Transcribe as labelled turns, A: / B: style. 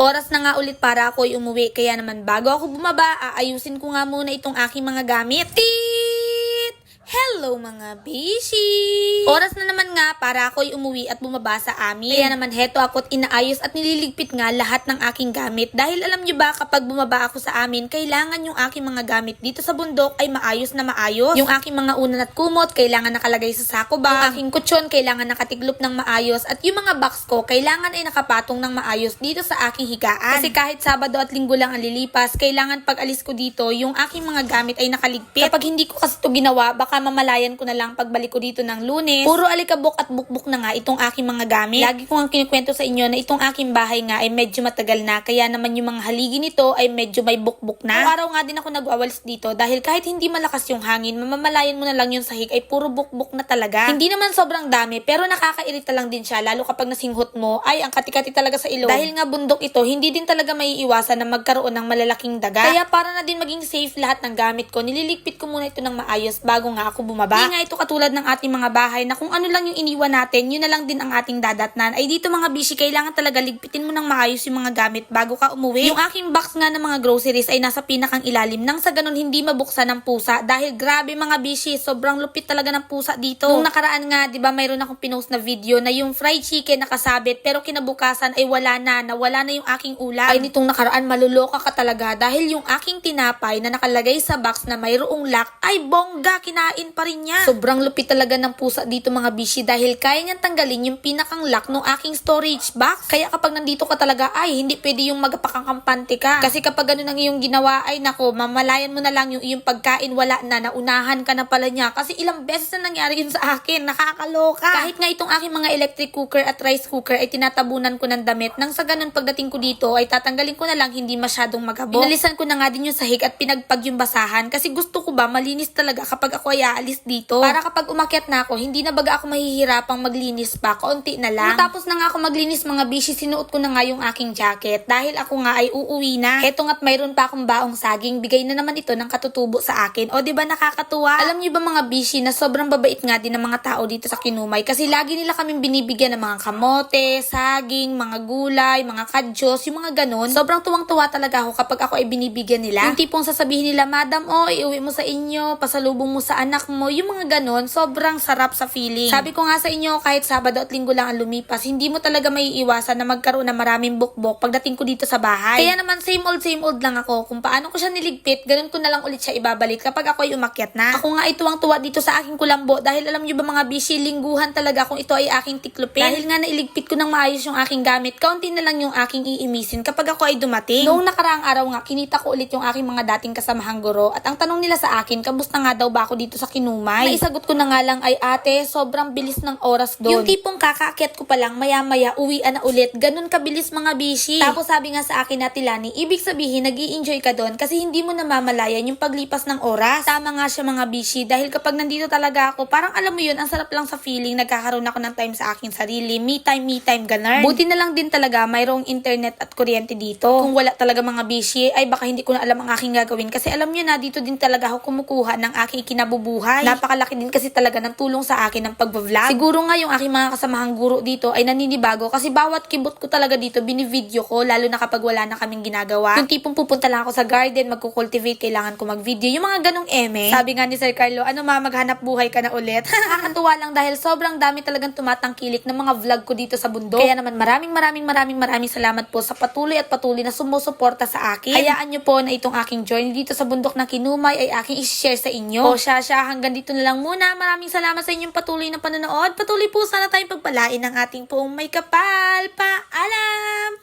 A: Oras na nga ulit para ako umuwi. Kaya naman bago ako bumaba, aayusin ko nga muna itong aking mga gamit. Tit! Hello mga bishi! Oras na naman nga para ako'y umuwi at bumaba sa amin. Kaya naman heto ako't inaayos at nililigpit nga lahat ng aking gamit. Dahil alam nyo ba kapag bumaba ako sa amin, kailangan yung aking mga gamit dito sa bundok ay maayos na maayos. Yung aking mga unan at kumot, kailangan nakalagay sa sako ba? Yung aking kutsyon, kailangan nakatiglop ng maayos. At yung mga box ko, kailangan ay nakapatong ng maayos dito sa aking higaan. Kasi kahit Sabado at Linggo lang ang lilipas, kailangan pag alis ko dito, yung aking mga gamit ay nakaligpit. Kapag hindi ko kasi ito ginawa, baka mamalayan ko na lang pagbalik ko dito ng lunes. Puro alikabok at bukbuk na nga itong aking mga gamit. Lagi ko nga kinikwento sa inyo na itong aking bahay nga ay medyo matagal na, kaya naman yung mga haligi nito ay medyo may bukbuk na. Nung araw nga din ako nagwawalis dito dahil kahit hindi malakas yung hangin, mamamalayan mo na lang yung sahig ay puro bukbuk na talaga. Hindi naman sobrang dami, pero nakakairita lang din siya, lalo kapag nasinghot mo, ay ang katikati talaga sa ilong. Dahil nga bundok ito, hindi din talaga may iwasan na magkaroon ng malalaking daga. Kaya para na din maging safe lahat ng gamit ko, nililigpit ko muna ito ng maayos bago nga ako bumaba. Hindi nga ito katulad ng ating mga bahay na kung ano lang yung iniwan natin, yun na lang din ang ating dadatnan. Ay dito mga bishi, kailangan talaga ligpitin mo ng maayos yung mga gamit bago ka umuwi. Yung aking box nga ng mga groceries ay nasa pinakang ilalim nang sa ganun hindi mabuksan ng pusa dahil grabe mga bishi, sobrang lupit talaga ng pusa dito. Nung nakaraan nga, 'di ba, mayroon akong pinost na video na yung fried chicken nakasabit pero kinabukasan ay wala na, nawala na yung aking ulam. Ay nitong nakaraan maluloka ka talaga dahil yung aking tinapay na nakalagay sa box na mayroong lock ay bongga kinain pa rin niya. Sobrang lupit talaga ng pusa dito mga bishi dahil kaya niyang tanggalin yung pinakang lock ng aking storage box. Kaya kapag nandito ka talaga ay hindi pwede yung magapakang kampante ka. Kasi kapag ganun ang iyong ginawa ay nako, mamalayan mo na lang yung iyong pagkain wala na, naunahan ka na pala niya. Kasi ilang beses na nangyari yun sa akin, nakakaloka. Kahit nga itong aking mga electric cooker at rice cooker ay tinatabunan ko ng damit. Nang sa ganun pagdating ko dito ay tatanggalin ko na lang hindi masyadong magabo. Inalisan ko na nga din yung sahig at pinagpag yung basahan kasi gusto ko ba malinis talaga kapag ako ay aalis dito. Para kapag umakyat na ako, hindi na baga ako mahihirapang maglinis pa, konti na lang. Tapos na nga ako maglinis mga bishi, sinuot ko na nga yung aking jacket dahil ako nga ay uuwi na. Eto nga't mayroon pa akong baong saging, bigay na naman ito ng katutubo sa akin. O di ba nakakatuwa? Alam niyo ba mga bishi na sobrang babait nga din ng mga tao dito sa Kinumay kasi lagi nila kaming binibigyan ng mga kamote, saging, mga gulay, mga kadyos, yung mga ganun. Sobrang tuwang-tuwa talaga ako kapag ako ay binibigyan nila. Yung tipong sasabihin nila, Madam, oh, iuwi mo sa inyo, pasalubong mo sa anak mo, yung mga ganun, sobrang sarap sa feeling. Sabi ko nga sa inyo, kahit Sabado at Linggo lang ang lumipas, hindi mo talaga may iwasan na magkaroon ng maraming bukbok pagdating ko dito sa bahay. Kaya naman, same old, same old lang ako. Kung paano ko siya niligpit, ganun ko na lang ulit siya ibabalik kapag ako ay umakyat na. Ako nga ay tuwang-tuwa dito sa aking kulambo dahil alam niyo ba mga bishi, lingguhan talaga kung ito ay aking tiklupin. Dahil nga nailigpit ko ng maayos yung aking gamit, kaunti na lang yung aking iimisin kapag ako ay dumating. Noong nakaraang araw nga, kinita ko ulit yung aking mga dating kasamahang guro at ang tanong nila sa akin, kamusta nga daw ba ako dito sa Kinumay? Naisagot ko na nga lang ay ate, sobrang bilis ng oras doon. Yung tipong kakaakyat ko pa lang, maya-maya, uwian na ulit. Ganun kabilis mga bishi. Tapos sabi nga sa akin na Tilani, ibig sabihin, nag enjoy ka doon kasi hindi mo namamalayan yung paglipas ng oras. Tama nga siya mga bishi dahil kapag nandito talaga ako, parang alam mo yun, ang sarap lang sa feeling, nagkakaroon ako ng time sa aking sarili. Me time, me time, ganun. Buti na lang din talaga, mayroong internet at kuryente dito. Kung wala talaga mga bishi, ay baka hindi ko na alam ang aking gagawin kasi alam nyo na, dito din talaga ako kumukuha ng aking kinabubuhay. Napakalaki din kasi talaga ng tulong sa akin ng pag-vlog. Siguro nga yung aking mga kasamahang guro dito ay naninibago kasi bawat kibot ko talaga dito, binivideo ko, lalo na kapag wala na kaming ginagawa. Yung tipong pupunta lang ako sa garden, magkukultivate, kailangan ko mag-video. Yung mga ganong eme. Sabi nga ni Sir Carlo, ano ma, maghanap buhay ka na ulit. Nakakatuwa lang dahil sobrang dami talagang tumatangkilik ng mga vlog ko dito sa bundok. Kaya naman maraming maraming maraming maraming salamat po sa patuloy at patuloy na sumusuporta sa akin. Hayaan nyo po na itong aking journey dito sa bundok ng Kinumay ay aking i-share sa inyo. O siya siya, hanggang dito na lang muna. Maraming salamat sa inyong patuloy na panonood. Patuloy po sana tayong pagpalain ng ating poong may kapal. Paalam!